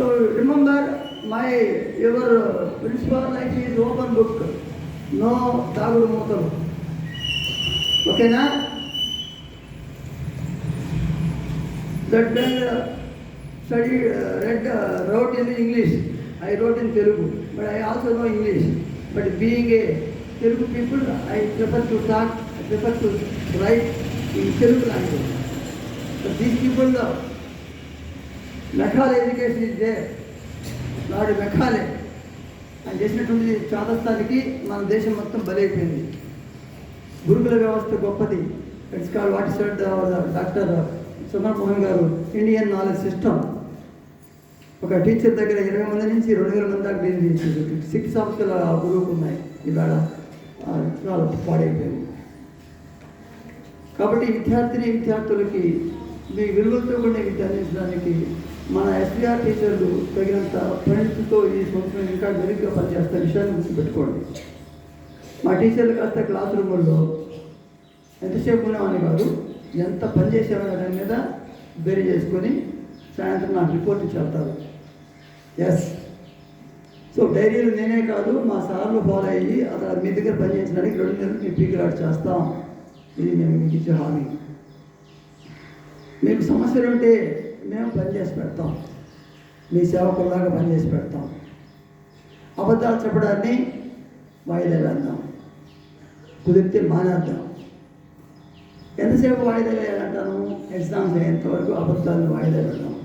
So remember, my your principal life is open book. No talk motor okay now that then uh, study uh, read uh, wrote in English. I wrote in Telugu, but I also know English. But being a Telugu people, I prefer to talk, I prefer to write in Telugu language. But these people, uh, Macaulay education is the నాడు Macaulay. ఆయన చేసినటువంటి చాదస్థానికి మన దేశం మొత్తం బలైపోయింది. గురుకుల వ్యవస్థ గొప్పది. It's call what said doctor Suman Mohan గారు ఇండియన్ నాలెడ్జ్ సిస్టమ్ ఒక టీచర్ దగ్గర ఇరవై మంది నుంచి రెండు వేల మంది దాకా డీల్ చేసేది. సిక్స్ సంస్థల గ్రూప్ ఉన్నాయి. ఇవాళ ఆ, చాలా పాడైపోయింది. కాబట్టి విద్యార్థిని విద్యార్థులకి మీ విలువలతో కూడా విద్య అందించడానికి మన ఎస్బీఆర్ టీచర్లు తగినంత ఫ్రెండ్స్తో ఈ సంవత్సరం ఇంకా మెరుగ్గా పనిచేస్తున్న విషయాన్ని గుర్తుపెట్టుకోండి. మా టీచర్లు కాస్త క్లాస్ రూముల్లో ఎంతసేపు ఉన్నామని కాదు ఎంత పని చేసేవాళ్ళ దాని మీద బేరీ చేసుకొని సాయంత్రం నాకు రిపోర్ట్ చేస్తారు ఎస్ సో డైరీలు నేనే కాదు మా సార్లు ఫాలో అయ్యి అతను మీ దగ్గర పనిచేయడానికి రెండు నెలలు మీ పీకిలాట్ చేస్తాం. ఇది మేము మీకు ఇచ్చే హామీ. మీకు సమస్యలు ఉంటే మేము పనిచేసి పెడతాం. మీ సేవకుల్లాగా పనిచేసి పెడతాం. అబద్ధాలు చెప్పడాన్ని వాయిదా వేద్దాం. కుదిరితే మానేద్దాం. ఎంతసేపు వాయిదా వేయాలంటాను? ఎగ్జామ్స్ అయ్యేంతవరకు అబద్ధాలను వాయిదా పెడదాం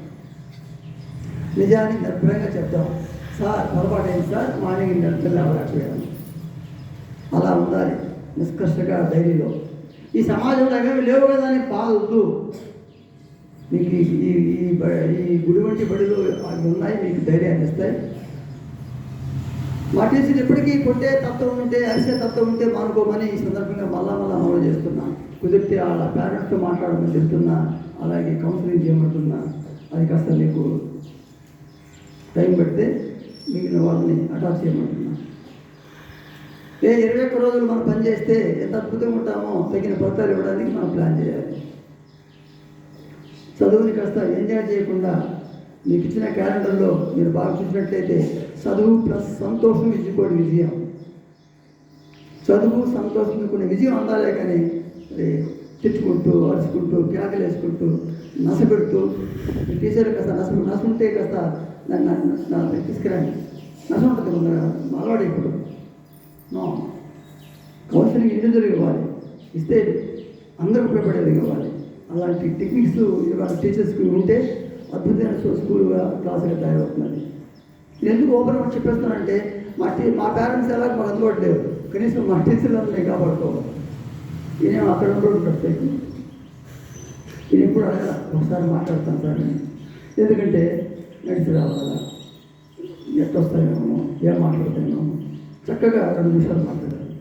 నిజాన్ని నిర్భయంగా చెప్తాం సార్ పొరపాటు అయింది సార్ మార్నింగ్ నిద్ర లేవలేకపోయాను అలా ఉండాలి. నిష్కర్షగా డైరీలో ఈ సమాజంలో లేవు కదా అని పాలొద్దు. మీకు ఈ ఈ ఈ బ- ఈ గుడి వంటి బడిలో అవి ఉన్నాయి మీకు ధైర్యాన్ని ఇస్తాయి. వాటేసి ఎప్పటికీ కొట్టే తత్వం ఉంటే అరిసే తత్వం ఉంటే మానుకోమని ఈ సందర్భంగా మళ్ళా మళ్ళా అమలు చేస్తున్నా. కుదిరితే వాళ్ళ పేరెంట్స్తో మాట్లాడమని చెప్తున్నా అలాగే కౌన్సిలింగ్ చేయమంటున్నా. అది కాస్త మీకు టైం పెడితే మిగిలిన వాళ్ళని అటాచ్ చేయమంటున్నా. ఏ ఇరవై ఒక్క రోజులు మనం పనిచేస్తే ఎంత అద్భుతంగా ఉంటామో తగిన ఫలితాలు ఇవ్వడానికి మనం ప్లాన్ చేయాలి. చదువుని కాస్త ఎంజాయ్ చేయకుండా మీకు ఇచ్చిన క్యాలెండర్లో మీరు బాగా చూసినట్లయితే చదువు ప్లస్ సంతోషం ఇచ్చుకోడు విజయం. చదువు సంతోషం కొన్ని విజయం అందాలే కానీ తెచ్చుకుంటూ తిట్టుకుంటూ అరుచుకుంటూ కేకలు వేసుకుంటూ నసపెడుతూ టీచర్ కాస్త నస నసుంటే కాస్త నన్ను నా తీసుకురండి. నస ఉంటుంది కొందరు అలవాడైపోవడం ఇప్పుడు కౌన్సిలింగ్ ఇండివిజువల్ ఇవ్వాలి. ఇస్తే అందరూ ఉపయోగపడేది ఇవ్వాలి. అలాంటి టెక్నిక్స్ ఇవాళ టీచర్స్కి ఉంటే అద్భుతమైన స్కూ- స్కూల్గా క్లాసుగా తయారవుతున్నది నేను ఎందుకు ఓపెన్ చెప్పేస్తానంటే మా టీ మా పేరెంట్స్ ఎలా మాకు అందుబాటు లేవు. కనీసం మా టీచర్లను నేను కాపాడుకోవాలి. నేను అక్కడ ఉండడం ప్రత్యేకం నేను ఎప్పుడు అడగల ఒకసారి మాట్లాడతాను సార్ నేను. ఎందుకంటే నడిచి రావాలా? ఎట్టొస్తాయేమో ఏం మాట్లాడతానేమో చక్కగా రెండు నిమిషాలు మాట్లాడాలి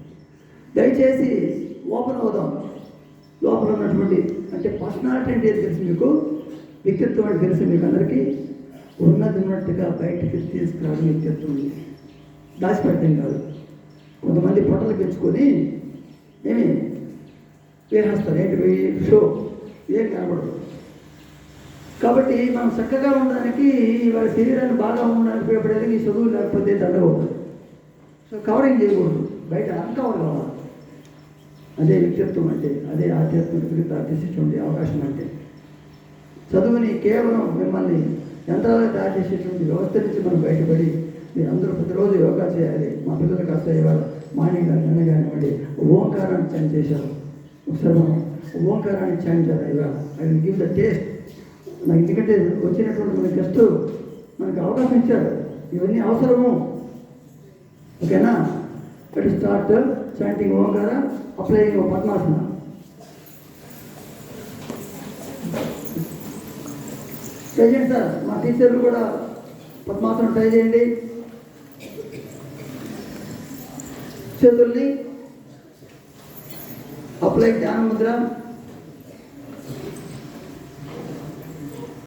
దయచేసి ఓపెన్ అవుదాం. లోపల ఉన్నటువంటి అంటే పర్సనాలిటీ అంటే తెలుసు మీకు? వ్యక్తిత్వం అంటే తెలుసు మీకు అందరికీ? ఉన్నది ఉన్నట్టుగా బయటికి తీసుకురావడం వ్యక్తిత్వం ఉంది. దాచిపెట్టడం కాదు. కొంతమంది పొట్టలు పెంచుకొని ఏమి? వేసేస్తారు. ఏంటి? షో. ఏం కనబడదు. కాబట్టి మనం చక్కగా ఉండడానికి వాళ్ళ శరీరాన్ని బాగా ఉండడానికి ఉపయోగపడేది ఈ చదువు లేకపోతే దండగవుతుంది సో కవరింగ్ చేయకూడదు. బయట అన్కవర్ కావాలి. అదే వ్యక్తిత్వం అంటే అదే ఆధ్యాత్మిక తీసేటువంటి అవకాశం అంటే. చదువుని కేవలం మిమ్మల్ని యంత్రాలుగా తయారు చేసేటువంటి వ్యవస్థ నుంచి మనం బయటపడి మీరు అందరూ ప్రతిరోజు యోగా చేయాలి. మా పిల్లలు కాస్త ఇవాళ మార్నింగ్ కానీ నిన్న కానివ్వండి ఓంకారాన్ని ఛాన్ చేశారు. ఒకసారి మనం ఓంకారాన్ని ఛాన్ చేయాలి ఇవాళ? I will give the taste. నాకు ఎందుకంటే వచ్చినటువంటి మన గెస్ట్ మనకు అవకాశం ఇచ్చారు. ఇవన్నీ అవసరము. ఓకేనా? ఇట్ స్టార్ట్ చాంటింగ్ ఓంకార అప్లైయింగ్ పద్మాసన ట్రై చేయండి సార్ మా టీచర్లు కూడా పద్మాసనం ట్రై చేయండి. చేతుల్ని అప్లై ధ్యాన ముద్ర.